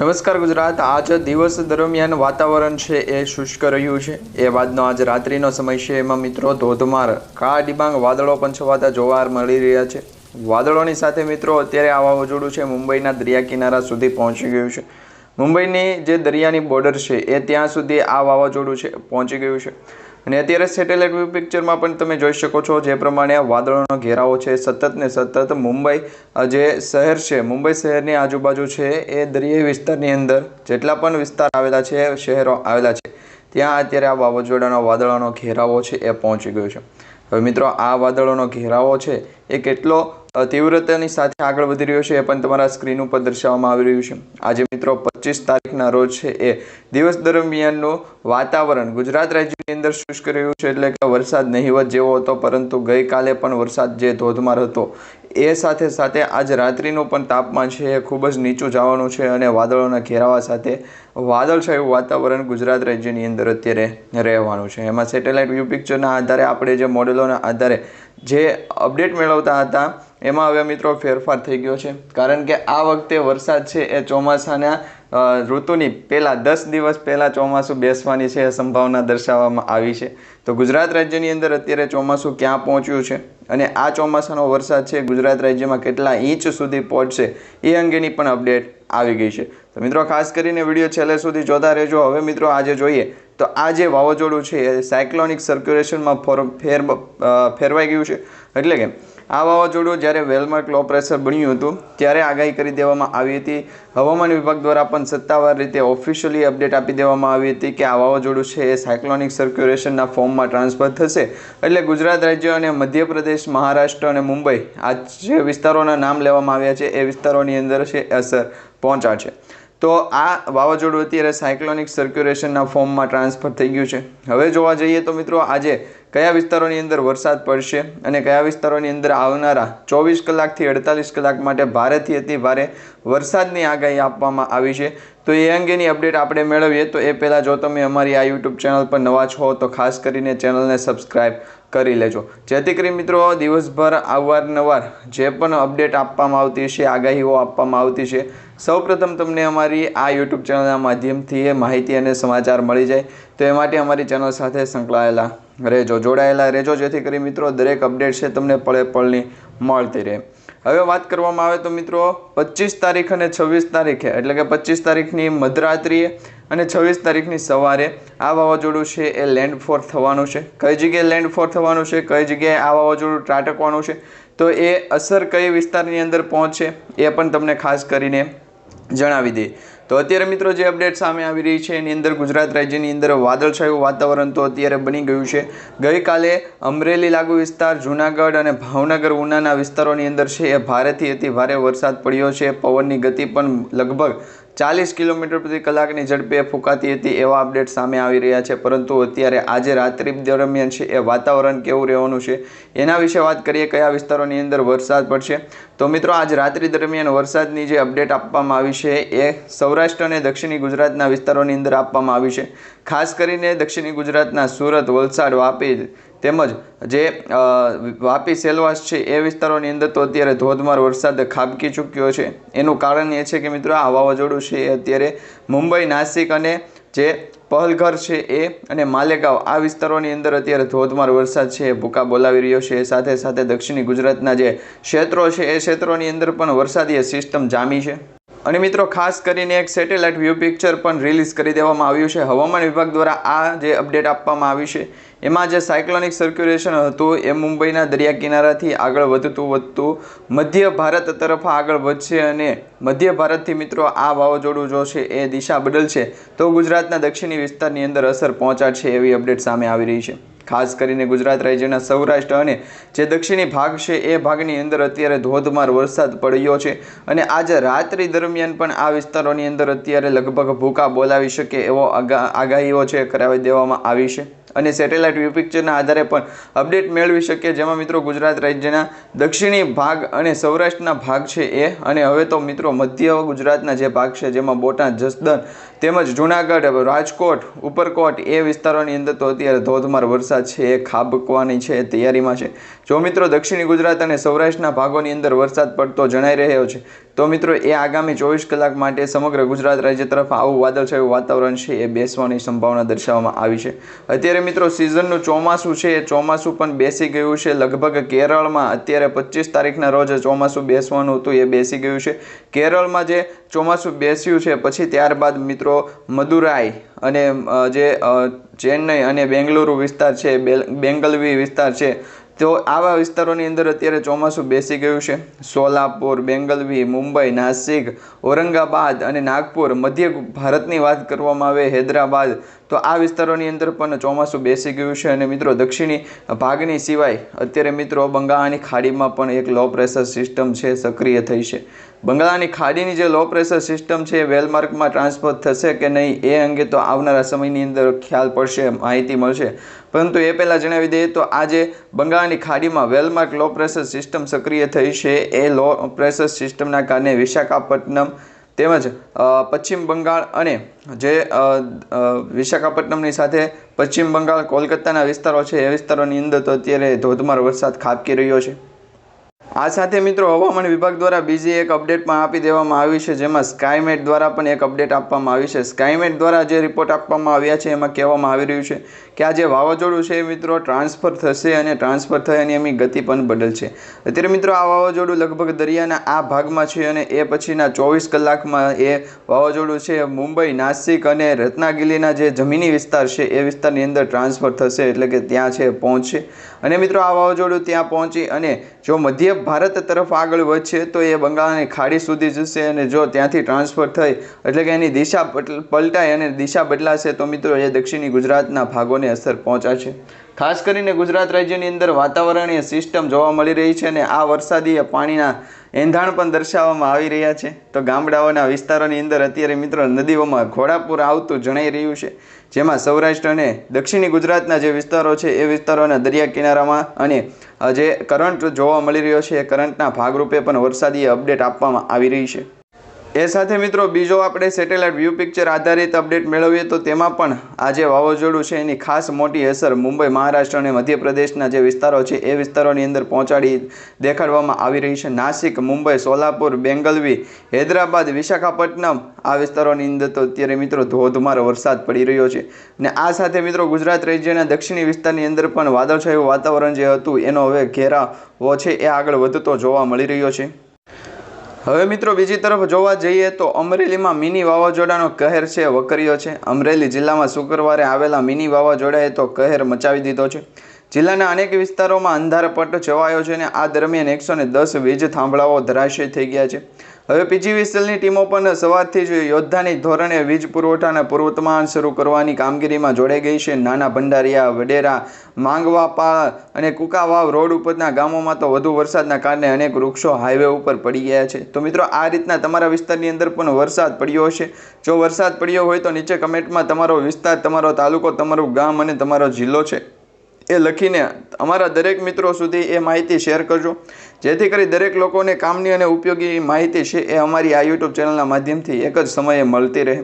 નમસ્કાર ગુજરાત. આજ દિવસ દરમિયાન વાતાવરણ છે એ શુષ્ક રહ્યું છે. એ બાદનો આજ રાત્રિનો સમય છે. એમાં મિત્રો ધોધમાર કાળા ડિબાંગ વાદળો પણ છવાતા જોવા મળી રહ્યા છે. વાદળોની સાથે મિત્રો અત્યારે આ વાવાઝોડું છે. મુંબઈના દરિયા કિનારા સુધી પહોંચી ગયું છે. મુંબઈની જે દરિયાની બોર્ડર છે, એ ત્યાં સુધી આ વાવાઝોડું છે, પહોંચી ગયું છે. અને અત્યારે સેટેલાઇટ વ્યૂ પિક્ચરમાં પણ તમે જોઈ શકો છો, જે પ્રમાણે વાદળોનો ઘેરાવો છે. સતત ને સતત મુંબઈ જે શહેર છે, મુંબઈ શહેરની આજુબાજુ છે, એ દરિયાઈ વિસ્તારની અંદર જેટલા પણ વિસ્તાર આવેલા છે, શહેરો આવેલા છે, ત્યાં અત્યારે આ વાવાઝોડાનો, વાદળોનો ઘેરાવો છે, એ પહોંચી ગયો છે. હવે મિત્રો, આ વાદળોનો ઘેરાવો છે, એ કેટલો તીવ્રતાની સાથે આગળ વધી રહ્યો છે એ પણ તમારા સ્ક્રીન ઉપર દર્શાવવામાં આવી રહ્યું છે. આજે મિત્રો પચીસ તારીખના રોજ છે એ દિવસ દરમિયાનનું વાતાવરણ ગુજરાત રાજ્યની અંદર શુષ્ક રહ્યું છે એટલે કે વરસાદ નહીવત જેવો હતો, પરંતુ ગઈકાલે પણ વરસાદ જે ધોધમાર હતો એ સાથે સાથે આજ રાત્રિનું પણ તાપમાન છે, એ ખૂબ જ નીચું જવાનું છે અને વાદળોના ઘેરાવા સાથે વાદળછાયું વાતાવરણ ગુજરાત રાજ્યની અંદર અત્યારે રહેવાનું છે. એમાં સેટેલાઇટ વ્યૂ પિક્ચરના આધારે આપણે જે મોડેલોના આધારે જે અપડેટ મેળવતા હતા, એમાં હવે મિત્રો ફેરફાર થઈ ગયો છે. કારણ કે આ વખતે વરસાદ છે, એ ચોમાસાના ઋતુની પહેલાં દસ દિવસ પહેલાં ચોમાસું બેસવાની છે એ સંભાવના દર્શાવવામાં આવી છે. તો ગુજરાત રાજ્યની અંદર અત્યારે ચોમાસું ક્યાં પહોંચ્યું છે? અને આ ચોમાસાનો વરસાદ છે, ગુજરાત રાજ્યમાં કેટલા ઇંચ સુધી પહોંચશે એ અંગેની પણ અપડેટ આવી ગઈ છે. તો મિત્રો, ખાસ કરીને વીડિયો છેલ્લે સુધી જોતા રહેજો. હવે મિત્રો, આજે જોઈએ તો આ જે વાવાઝોડું છે એ સાયક્લોનિક સર્ક્યુલેશનમાં ફોર, ફેર ફેરવાઈ ગયું છે. એટલે કે આ વાવાઝોડું જ્યારે વેલમાર્ક લો પ્રેશર બન્યું હતું, ત્યારે આગાહી કરી દેવામાં આવી હતી. હવામાન વિભાગ દ્વારા પણ સત્તાવાર રીતે ઓફિશિયલી અપડેટ આપી દેવામાં આવી હતી કે આ વાવાઝોડું છે એ સાયક્લોનિક સર્ક્યુલેશનના ફોર્મમાં ટ્રાન્સફર થશે. એટલે ગુજરાત રાજ્ય અને મધ્યપ્રદેશ, મહારાષ્ટ્ર અને મુંબઈ આ જે વિસ્તારોના નામ લેવામાં આવ્યા છે, એ વિસ્તારોની અંદર છે, અસર પહોંચાડશે. તો આ વાવાઝોડું અત્યારે સાયક્લોનિક સર્ક્યુલેશનના ફોર્મમાં ટ્રાન્સફર થઈ ગયું છે. હવે જોવા જઈએ તો મિત્રો આજે કયા વિસ્તારોની અંદર વરસાદ પડશે અને કયા વિસ્તારોની અંદર આવનારા ચોવીસ કલાકથી અડતાલીસ કલાક માટે ભારેથી અતિ ભારે વરસાદની આગાહી આપવામાં આવી છે. તો એ અંગેની અપડેટ આપણે મેળવીએ તો એ પહેલાં જો તમે અમારી આ યુટ્યુબ ચેનલ પર નવા છો તો ખાસ કરીને ચેનલને સબસ્ક્રાઈબ કરી લેજો. જેથી કરી મિત્રો દિવસભર અવારનવાર જે પણ અપડેટ આપવામાં આવતી છે આગાહીઓ આપવામાં આવતી છે, સૌપ્રથમ તમને અમારી આ યુટ્યુબ ચેનલના માધ્યમથી એ માહિતી અને સમાચાર મળી જાય. તો એ માટે અમારી ચેનલ સાથે સંકળાયેલા રહેજો, જોડાયેલા રહેજો, જેથી કરી મિત્રો દરેક અપડેટ છે તમને પળે પળની મળતી રહે. હવે વાત કરવામાં આવે તો મિત્રો પચીસ તારીખ અને છવ્વીસ તારીખે, એટલે કે પચીસ તારીખની મધરાત્રિએ અને છવ્વીસ તારીખની સવારે આ વાવાઝોડું છે એ લેન્ડફોર થવાનું છે. કઈ જગ્યાએ લેન્ડફોર થવાનું છે, કઈ જગ્યાએ આ વાવાઝોડું ત્રાટકવાનું છે, તો એ અસર કઈ વિસ્તારની અંદર પહોંચશે એ પણ તમને ખાસ કરીને જણાવી દઈએ. તો અત્યારે મિત્રો જે અપડેટ સામે આવી રહી છે, એની અંદર ગુજરાત રાજ્યની અંદર વાદળછાયું વાતાવરણ તો અત્યારે બની ગયું છે. ગઈકાલે અમરેલી લાગુ વિસ્તાર, જૂનાગઢ અને ભાવનગર ઉનાના વિસ્તારોની અંદર છે એ ભારેથી અતિ ભારે વરસાદ પડ્યો છે. પવનની ગતિ પણ લગભગ ચાલીસ કિલોમીટર પ્રતિ કલાકની ઝડપે ફૂંકાતી હતી એવા અપડેટ સામે આવી રહ્યા છે. પરંતુ અત્યારે આજે રાત્રિ દરમિયાન છે, એ વાતાવરણ કેવું રહેવાનું છે? એના વિશે વાત કરીએ, કયા વિસ્તારોની અંદર વરસાદ પડશે? તો મિત્રો, આજ રાત્રિ દરમિયાન વરસાદની જે અપડેટ આપવામાં આવી છે, એ સૌરાષ્ટ્ર અને દક્ષિણી ગુજરાતના વિસ્તારોની અંદર આપવામાં આવી છે. ખાસ કરીને દક્ષિણી ગુજરાતના સુરત, વલસાડ, વાપી તેમજ જે વાપી સેલવાસ છે એ વિસ્તારોની અંદર તો અત્યારે ધોધમાર વરસાદ ખાબકી ચૂક્યો છે. એનું કારણ એ છે કે મિત્રો આ વાવાઝોડું છે એ અત્યારે મુંબઈ, નાસિક અને જે પહલઘર છે એ અને માલેગાંવ આ વિસ્તારોની અંદર અત્યારે ધોધમાર વરસાદ છે ભૂકા બોલાવી રહ્યો છે. સાથે સાથે દક્ષિણી ગુજરાતના જે ક્ષેત્રો છે એ ક્ષેત્રોની અંદર પણ વરસાદી સિસ્ટમ જામી છે. અને મિત્રો ખાસ કરીને એક સેટેલાઇટ વ્યૂ પિક્ચર પણ રિલીઝ કરી દેવામાં આવ્યું છે. હવામાન વિભાગ દ્વારા આ જે અપડેટ આપવામાં આવી છે એમાં જે સાયક્લોનિક સર્ક્યુલેશન હતું એ મુંબઈના દરિયા કિનારાથી આગળ વધતું વધતું મધ્ય ભારત તરફ આગળ વધશે અને મધ્ય ભારતથી મિત્રો આ વાવાઝોડું જો છે એ દિશા બદલશે, તો ગુજરાતના દક્ષિણી વિસ્તારની અંદર અસર પહોંચાડશે એવી અપડેટ સામે આવી રહી છે. ખાસ કરીને ગુજરાત રાજ્યના સૌરાષ્ટ્ર અને જે દક્ષિણી ભાગ છે એ ભાગની અંદર અત્યારે ધોધમાર વરસાદ પડ્યો છે અને આજે રાત્રિ દરમિયાન પણ આ વિસ્તારોની અંદર અત્યારે લગભગ ભૂકા બોલાવી શકે એવો આગા આગાહીઓ છે કરાવી દેવામાં આવી છે. અને સેટેલાઇટ વ્યૂ પિક્ચરના આધારે પણ અપડેટ મેળવી શકીએ. જેમાં મિત્રો ગુજરાત રાજ્યના દક્ષિણી ભાગ અને સૌરાષ્ટ્રના ભાગ છે એ. અને હવે તો મિત્રો મધ્ય ગુજરાતના જે ભાગ છે, જેમાં બોટાદ જસદન તેમજ જૂનાગઢ, રાજકોટ, ઉપરકોટ એ વિસ્તારોની અંદર તો અત્યારે ધોધમાર વરસાદ છે, એ ખાબકવાની છે તૈયારીમાં છે. જો મિત્રો દક્ષિણી ગુજરાત અને સૌરાષ્ટ્રના ભાગોની અંદર વરસાદ પડતો જણાઈ રહ્યો છે, તો મિત્રો એ આગામી ચોવીસ કલાક માટે સમગ્ર ગુજરાત રાજ્ય તરફ આવું વાદળછાયું વાતાવરણ છે એ બેસવાની સંભાવના દર્શાવવામાં આવી છે. અત્યારે મિત્રો સિઝનનું ચોમાસું છે. એ ચોમાસું પણ બેસી ગયું છે. લગભગ કેરળમાં અત્યારે પચીસ તારીખના રોજ ચોમાસું બેસવાનું હતું. એ બેસી ગયું છે. કેરળમાં જે ચોમાસું બેસ્યું છે, પછી ત્યારબાદ મિત્રો, મદુરાઈ અને જે ચેન્નઈ અને બેંગલુરુ વિસ્તાર છે બેંગલવી વિસ્તાર છે, તો આવા વિસ્તારોની અંદર અત્યારે ચોમાસું બેસી ગયું છે. સોલાપુર, બેંગલવી, મુંબઈ, નાસિક, ઔરંગાબાદ અને નાગપુર, મધ્ય ભારતની વાત કરવામાં આવે, હૈદરાબાદ તો આ વિસ્તારોની અંદર પણ ચોમાસું બેસી ગયું છે અને મિત્રો દક્ષિણી ભાગની સિવાય અત્યારે મિત્રો બંગાળાની ખાડીમાં પણ એક લો પ્રેશર સિસ્ટમ છે, સક્રિય થઈ છે. બંગાળાની ખાડીની જે લો પ્રેશર સિસ્ટમ છે એ વેલમાર્કમાં ટ્રાન્સફર થશે કે નહીં એ અંગે તો આવનારા સમયની અંદર ખ્યાલ પડશે, માહિતી મળશે. પરંતુ એ પહેલાં જણાવી દઈએ તો આજે બંગાળાની ખાડીમાં વેલમાર્ક લો પ્રેશર સિસ્ટમ સક્રિય થઈ છે. એ લો પ્રેશર સિસ્ટમના કારણે વિશાખાપટ્ટનમ તેમજ પશ્ચિમ બંગાળ અને જે વિશાખાપટ્ટનમની સાથે પશ્ચિમ બંગાળ, કોલકાતાના વિસ્તારો છે, એ વિસ્તારોની અંદર તો અત્યારે ધોધમાર વરસાદ ખાબકી રહ્યો છે. આ સાથે મિત્રો હવામાન વિભાગ દ્વારા બીજી એક અપડેટ પણ આપી દેવામાં આવી છે, જેમાં સ્કાયમેટ દ્વારા પણ એક અપડેટ આપવામાં આવી છે. સ્કાયમેટ દ્વારા જે રિપોર્ટ આપવામાં આવ્યા છે, એમાં કહેવામાં આવી રહ્યું છે કે આ જે વાવાઝોડું છે મિત્રો ટ્રાન્સફર થશે અને ટ્રાન્સફર થયાની એમની ગતિ પણ બદલશે. અત્યારે મિત્રો આ વાવાઝોડું લગભગ દરિયાના આ ભાગમાં છે અને એ પછીના ચોવીસ કલાકમાં એ વાવાઝોડું છે મુંબઈ, નાસિક અને રત્નાગીરીના જે જમીની વિસ્તાર છે, એ વિસ્તારની અંદર ટ્રાન્સફર થશે એટલે કે ત્યાં છે, પહોંચશે. અને મિત્રો આ વાવાઝોડું ત્યાં પહોંચી અને જો મધ્ય ભારત તરફ આગળ વધશે, તો એ બંગાળની ખાડી સુધી જશે અને જો ત્યાંથી ટ્રાન્સફર થઈ, એટલે કે એની દિશા પલટાય અને દિશા બદલાશે, તો મિત્રો એ દક્ષિણી ગુજરાતના ભાગોને અસર પહોંચાડશે. ખાસ કરીને ગુજરાત રાજ્યની અંદર વાતાવરણીય સિસ્ટમ જોવા મળી રહી છે અને આ વરસાદી પાણીના એંધાણ પણ દર્શાવવામાં આવી રહ્યા છે. તો ગામડાઓના વિસ્તારોની અંદર અત્યારે મિત્રો નદીઓમાં ઘોડાપૂર આવતું જણાઈ રહ્યું છે. જેમાં સૌરાષ્ટ્ર અને દક્ષિણી ગુજરાતના જે વિસ્તારો છે, એ વિસ્તારોના દરિયા કિનારામાં અને જે કરંટ જોવા મળી રહ્યો છે, એ કરંટના ભાગરૂપે પણ વરસાદી અપડેટ આપવામાં આવી રહી છે. એ સાથે મિત્રો બીજો આપણે સેટેલાઇટ વ્યૂ પિક્ચર આધારિત અપડેટ મેળવીએ તો તેમાં પણ આ જે વાવાઝોડું છે, એની ખાસ મોટી અસર મુંબઈ, મહારાષ્ટ્ર અને મધ્યપ્રદેશના જે વિસ્તારો છે, એ વિસ્તારોની અંદર પહોંચાડી દેખાડવામાં આવી રહી છે. નાસિક, મુંબઈ, સોલાપુર, બેંગલવી, હૈદરાબાદ, વિશાખાપટ્ટનમ આ વિસ્તારોની અંદર તો અત્યારે મિત્રો ધોધમાર વરસાદ પડી રહ્યો છે. અને આ સાથે મિત્રો ગુજરાત રાજ્યના દક્ષિણી વિસ્તારની અંદર પણ વાદળછાયું વાતાવરણ જે હતું એનો હવે ઘેરાવો છે, એ આગળ વધતો જોવા મળી રહ્યો છે. હવે મિત્રો બીજી તરફ જોવા જઈએ તો અમરેલીમાં મિની વાવાઝોડાનો કહેર છે, વકર્યો છે. અમરેલી જિલ્લામાં શુક્રવારે આવેલા મિની વાવાઝોડાએ તો કહેર મચાવી દીધો છે. જિલ્લાના અનેક વિસ્તારોમાં અંધારપટ છવાયો છે અને આ દરમિયાન એકસો દસ વીજ થાંભળાઓ ધરાશય થઈ ગયા છે. હવે પીજીવીસીએલની ટીમો પણ સવારથી જ યોદ્ધાની ધોરણે વીજ પુરવઠાના પૂર્વતમાન શરૂ કરવાની કામગીરીમાં જોડાઈ ગઈ છે. નાના ભંડારિયા, વડેરા માંગવાપાળ અને કુકાવાવ રોડ ઉપરના ગામોમાં તો વધુ વરસાદના કારણે અનેક વૃક્ષો હાઈવે ઉપર પડી ગયા છે. તો મિત્રો, આ રીતના તમારા વિસ્તારની અંદર પણ વરસાદ પડ્યો હશે. જો વરસાદ પડ્યો હોય તો નીચે કમેન્ટમાં તમારો વિસ્તાર, તમારો તાલુકો, તમારું ગામ અને તમારો જિલ્લો છે. એ લખીને અમારા દરેક મિત્રો સુધી એ માહિતી શેર કરજો. જેથી કરી દરેક લોકોને કામની અને ઉપયોગી માહિતી છે એ અમારી આ યુટ્યુબ ચેનલના માધ્યમથી એક જ સમયે મળતી રહે.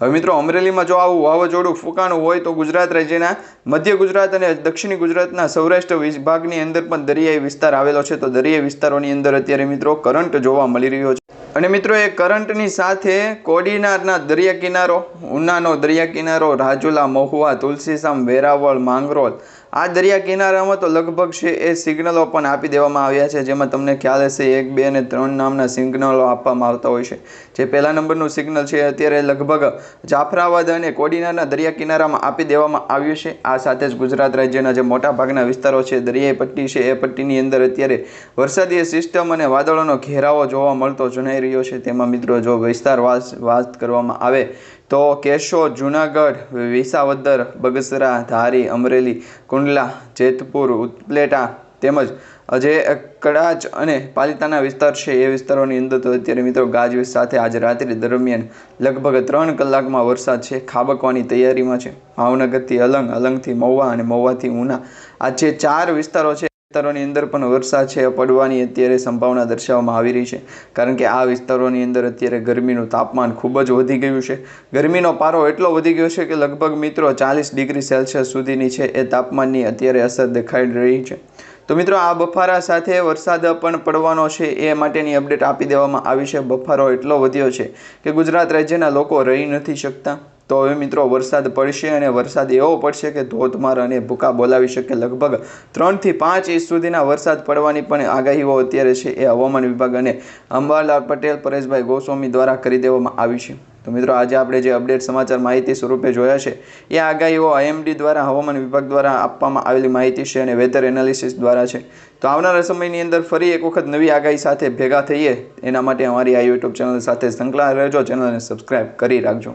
હવે મિત્રો, અમરેલીમાં જો આવું વાવાઝોડું ફૂંકાણું હોય તો ગુજરાત રાજ્યના મધ્ય ગુજરાત અને દક્ષિણી ગુજરાતના સૌરાષ્ટ્ર વિભાગની અંદર પણ દરિયાઈ વિસ્તાર આવેલો છે. તો દરિયાઈ વિસ્તારોની અંદર અત્યારે મિત્રો કરંટ જોવા મળી રહ્યો છે. અને મિત્રો, એ કરંટની સાથે કોડીનારના દરિયા કિનારો ઉનાનો દરિયા કિનારો રાજુલા, મહુવા તુલસીસામ વેરાવળ, માંગરોળ આ દરિયા કિનારામાં તો લગભગ છે એ સિગ્નલો પણ આપી દેવામાં આવ્યા છે, જેમાં તમને ખ્યાલ હશે, એક, બે અને ત્રણ નામના સિગ્નલો આપવામાં આવતા હોય છે. જે પહેલા નંબરનું સિગ્નલ છે અત્યારે લગભગ જાફરાબાદ અને કોડીનારના દરિયા કિનારામાં આપી દેવામાં આવ્યું છે. આ સાથે જ ગુજરાત રાજ્યના જે મોટા ભાગના વિસ્તારો છે, દરિયાઈ પટ્ટી છે, એ પટ્ટીની અંદર અત્યારે વરસાદી સિસ્ટમ અને વાદળોનો ઘેરાવો જોવા મળતો જણાઈ રહ્યો છે. તેમાં મિત્રો જો વિસ્તાર વાત કરવામાં આવે તો કેશોદ જુનાગઢ, વિસાવદર, બગસરા, ધારી, અમરેલી, કુંડલા, જેતપુર ઉપલેટા તેમજ જે કડાચ અને પાલિતાના વિસ્તાર છે. એ વિસ્તારોની અંદર તો અત્યારે મિત્રો ગાજવીજ સાથે આજે રાત્રિ દરમિયાન લગભગ ત્રણ કલાકમાં વરસાદ છે. ખાબકવાની તૈયારીમાં છે. ભાવનગરથી અલંગ, અલંગથી મહુવા અને મહુવાથી ઉના. આ જે ચાર વિસ્તારો છે વિસ્તારોની અંદર પણ વરસાદ છે. પડવાની અત્યારે સંભાવના દર્શાવવામાં આવી રહી છે. કારણ કે આ વિસ્તારોની અંદર અત્યારે ગરમીનું તાપમાન ખૂબ જ વધી ગયું છે. ગરમીનો પારો એટલો વધી ગયો છે કે લગભગ મિત્રો ચાલીસ ડિગ્રી સેલ્સિયસ સુધીની છે. એ તાપમાનની અત્યારે અસર દેખાઈ રહી છે. તો મિત્રો, આ બફારા સાથે વરસાદ પણ પડવાનો છે, એ માટેની અપડેટ આપી દેવામાં આવી છે. બફારો એટલો વધ્યો છે કે ગુજરાત રાજ્યના લોકો રહી નથી શકતા. તો હવે મિત્રો, વરસાદ પડશે અને વરસાદ એવો પડશે કે ધોધમાર અને ભૂકા બોલાવી શકે. લગભગ ત્રણથી પાંચ ઇંચ સુધીના વરસાદ પડવાની પણ આગાહીઓ અત્યારે છે, એ હવામાન વિભાગ અને અંબાલાલ પટેલ, પરેશભાઈ ગોસ્વામી દ્વારા કરી દેવામાં આવી છે. તો મિત્રો આજે આપણે જે અપડેટ સમાચાર માહિતી સ્વરૂપે જોયા છે, એ આગાહીઓ આઈએમડી દ્વારા હવામાન વિભાગ દ્વારા આપવામાં આવેલી માહિતી છે અને વેધર એનાલિસિસ દ્વારા છે. તો આવનારા સમયની અંદર ફરી એક વખત નવી આગાહી સાથે ભેગા થઈએ. એના માટે અમારી આ યુટ્યુબ ચેનલ સાથે સંકળાયેલ રહેજો. ચેનલને સબસ્ક્રાઈબ કરી રાખજો.